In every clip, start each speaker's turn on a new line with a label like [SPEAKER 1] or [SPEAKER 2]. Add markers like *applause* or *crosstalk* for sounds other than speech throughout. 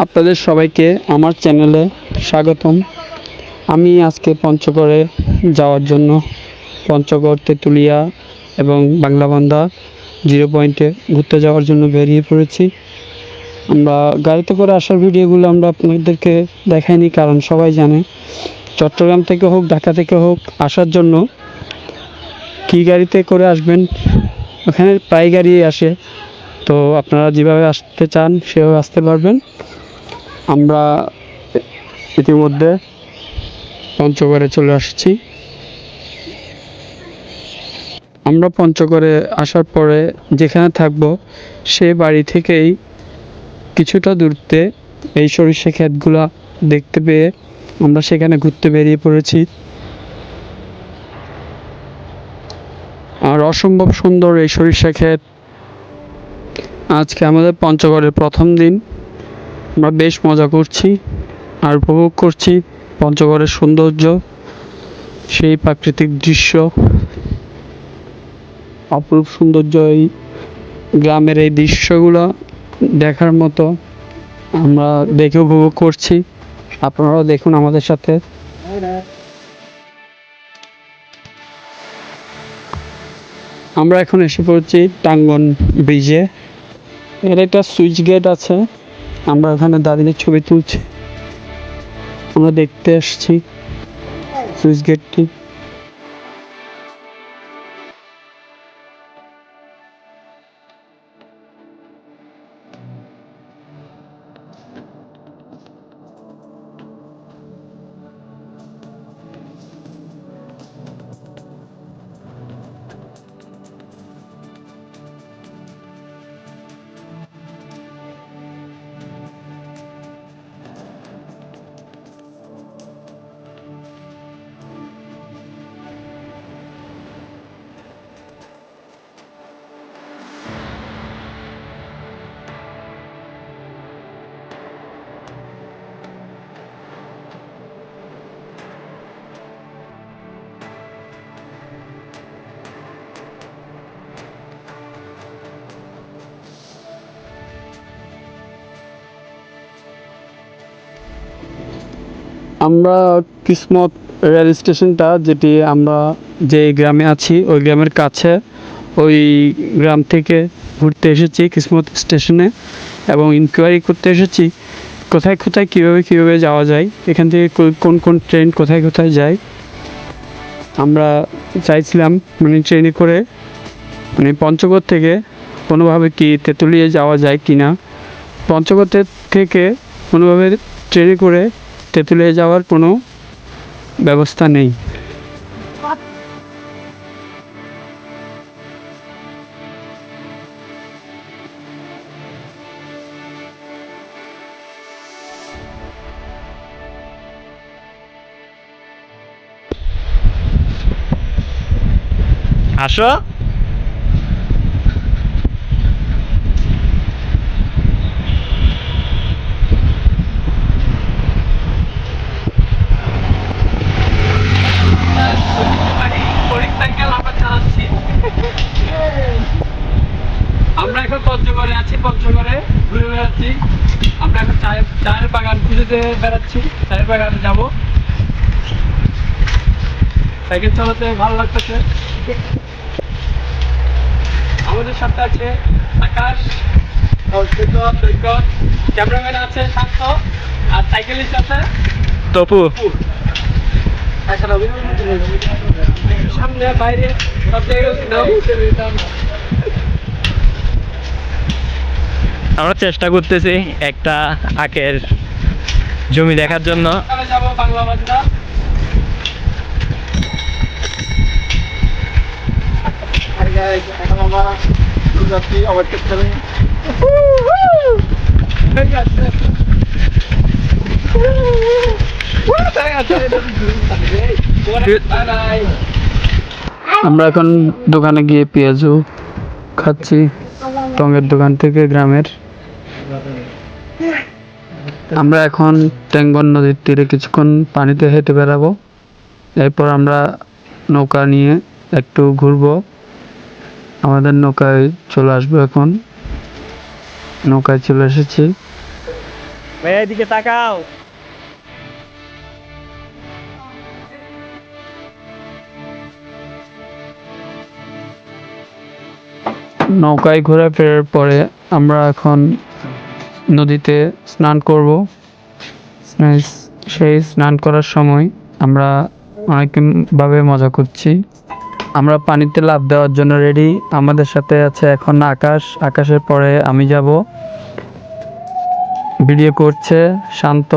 [SPEAKER 1] আপনাদের সবাইকে আমার চ্যানেলে স্বাগতম। আমি আজকে পঞ্চগড়ে যাওয়ার জন্য পঞ্চগড়, তেঁতুলিয়া এবং বাংলাবান্ধা জিরো পয়েন্টে ঘুরতে যাওয়ার জন্য বেরিয়ে পড়েছি। আমরা গাড়িতে করে আসার ভিডিওগুলো আমরা আপনাদেরকে দেখাইনি, কারণ সবাই জানে। চট্টগ্রাম থেকে হোক, ঢাকা থেকে হোক, আসার জন্য কী গাড়িতে করে আসবেন, ওখানে প্রায় গাড়ি আসে। তো আপনারা যেভাবে আসতে চান, সেভাবে আসতে পারবেন। আমরা ইতিমধ্যে পঞ্চগড়ে চলে আসছি। আমরা পঞ্চগড়ে আসার পরে যেখানে থাকব, সে বাড়ি থেকেই কিছুটা দূরত্বে এই সরিষা ক্ষেতগুলা দেখতে পেয়ে আমরা সেখানে ঘুরতে বেরিয়ে পড়েছি। আর অসম্ভব সুন্দর এই সরিষা ক্ষেত। আজকে আমাদের পঞ্চগড়ের প্রথম দিন। আমরা বেশ মজা করছি আর উপভোগ করছি পঞ্চগড়ের সৌন্দর্য, সেই প্রাকৃতিক দৃশ্য, অপরূপ সৌন্দর্য এই গ্রামের এই দৃশ্যগুলো দেখার মতো আমরা দেখে উপভোগ করছি। আপনারাও দেখুন আমাদের সাথে। আমরা এখন এসে পড়ছি টাঙ্গন ব্রিজে। এর একটা সুইচ গেট আছে। আমরা এখানে দাঁড়িয়ে ছবি তুলছি। আমরা দেখতে আসছি। সুইচ গেটটি। আমরা কিসমত রেল স্টেশনটা যেটি আমরা যে গ্রামে আছি, ওই গ্রামের কাছে, ওই গ্রাম থেকে ঘুরতে এসেছি কিসমত স্টেশনে এবং ইনকোয়ারি করতে এসেছি, কোথায় কোথায়, কীভাবে কীভাবে যাওয়া যায়, এখান থেকে কোন কোন ট্রেন কোথায় কোথায় যায়। আমরা চাইছিলাম মানে ট্রেনে করে মানে পঞ্চগড় থেকে কোনোভাবে কি তেঁতুলিয়ে যাওয়া যায় কি না পঞ্চগড় থেকে কোনোভাবে ট্রেনে করে তেঁতুলিয়ে যাওয়ার কোনো ব্যবস্থা নেই।
[SPEAKER 2] আসো
[SPEAKER 1] আমরা এখন পঞ্চগড়ে আছি পঞ্চগড়ে বেড়াচ্ছি আমরা এখন চায়ের চায়ের বাগান খুঁজে বেড়াচ্ছি। চায়ের বাগানে যাব। সাইকেল চালাতে ভালো লাগতেছে। আমাদের সাথে আছে আকাশ ক্যামেরাম্যান আছে শান্ত আর সাইকেলের সাথে
[SPEAKER 2] তপু।
[SPEAKER 1] সামনে বাইরে সব জায়গায়
[SPEAKER 2] আমরা চেষ্টা করতেছি একটা আখের জমি দেখার জন্য।
[SPEAKER 1] আমরা এখন দোকানে গিয়ে পেঁয়াজু খাচ্ছি। টঙের দোকান থেকে গ্রামের আমরা এখন ট্যাঙ্গন নদীর তীরে কিছুক্ষণ পানিতে হেঁটে বেড়াবো। এরপর আমরা নৌকা নিয়ে একটু ঘুরবো। আমাদের নৌকায় চলে আসব এখন। নৌকায় চলে এসেছি।
[SPEAKER 2] এদিকে তাকাও।
[SPEAKER 1] নৌকায় ঘোরা ফেরার পরে আমরা এখন নদীতে স্নান করব। সেই স্নান করার সময় আমরা অনেকভাবে মজা করছি। আমরা পানিতে লাভ দেওয়ার জন্য রেডি আমাদের সাথে আছে এখন আকাশ। আকাশের পরে আমি যাব। ভিডিও করছে শান্ত।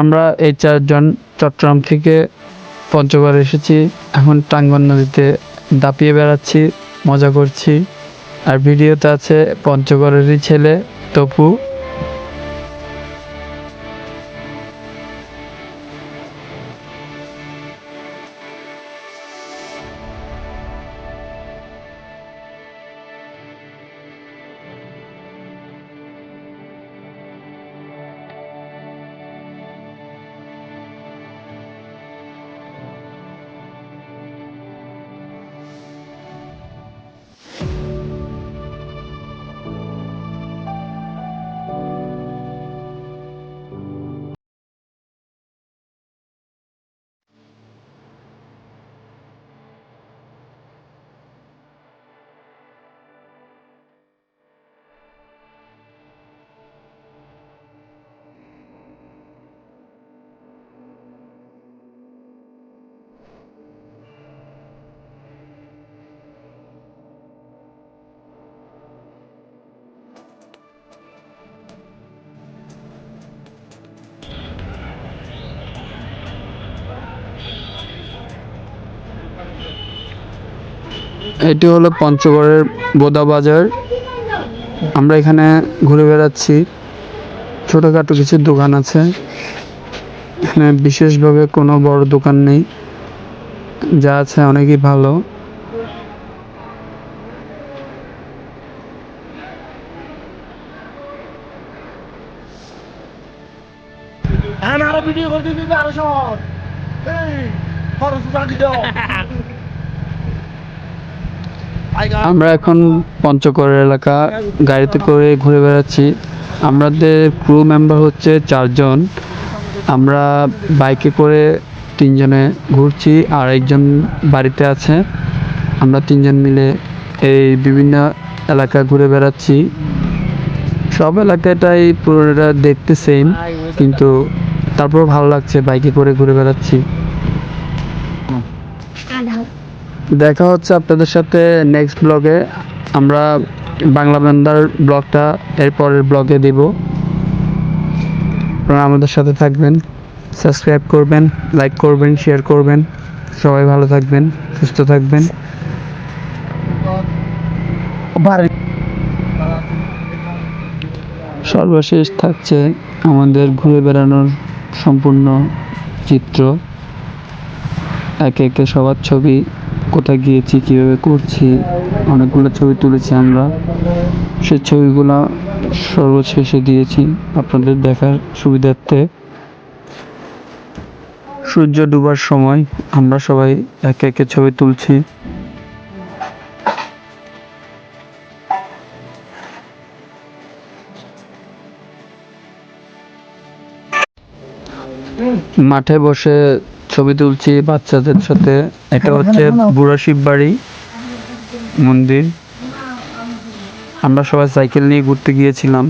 [SPEAKER 1] আমরা এই চারজন চট্টগ্রাম থেকে পঞ্চগড় এসেছি। এখন টাঙ্গন নদীতে দাপিয়ে বেড়াচ্ছি, মজা করছি। আর ভিডিওতে আছে পঞ্চগড়েরই ছেলে তপু। এটি হলো পঞ্চগড়ের বোদা বাজার আমরা এখানে ঘুরে বেড়াচ্ছি। ছোটোখাটো কিছু দোকান আছে। এখানে বিশেষভাবে কোনো বড় দোকান নেই। যা আছে অনেকই ভালো।
[SPEAKER 3] হ্যাঁ ভিডিও করতে আরও শহর এই খরচ দাও। *laughs*
[SPEAKER 1] আমরা এখন পঞ্চগড় এলাকা, গাড়িতে করে ঘুরে বেড়াচ্ছি। আমাদের ক্রু মেম্বার হচ্ছে চারজন। আমরা বাইকে করে তিনজনে ঘুরছি আর একজন বাড়িতে আছে। আমরা তিনজন মিলে এই বিভিন্ন এলাকা ঘুরে বেড়াচ্ছি। সব এলাকাটাই পুরোটা দেখতে সেম কিন্তু তারপর ভালো লাগছে বাইকে করে ঘুরে বেড়াচ্ছি। দেখা হচ্ছে আপনাদের সাথে নেক্সট ব্লগে আমরা বাংলা বান্দার ব্লগটা এরপরের ব্লগে দিব। আপনারা আমাদের সাথে থাকবেন সাবস্ক্রাইব করবেন লাইক করবেন শেয়ার করবেন। সবাই ভালো থাকবেন, সুস্থ থাকবেন। সর্বশেষ থাকছে আমাদের ঘুরে বেড়ানোর সম্পূর্ণ চিত্র। একে একে সবার ছবি কোথায় গিয়েছি, কীভাবে করছি, অনেকগুলো ছবি তুলেছি আমরা। সেই ছবিগুলো সর্বশেষে দিয়েছি আপনাদের দেখার সুবিধার্থে। সূর্য ডুবার সময় আমরা সবাই একে একে ছবি তুলছি। মাঠে বসে ছবি তুলছি বাচ্চাদের সাথে। এটা হচ্ছে বুড়া শিব বাড়ি মন্দির। আমরা সবাই সাইকেল নিয়ে ঘুরতে গিয়েছিলাম।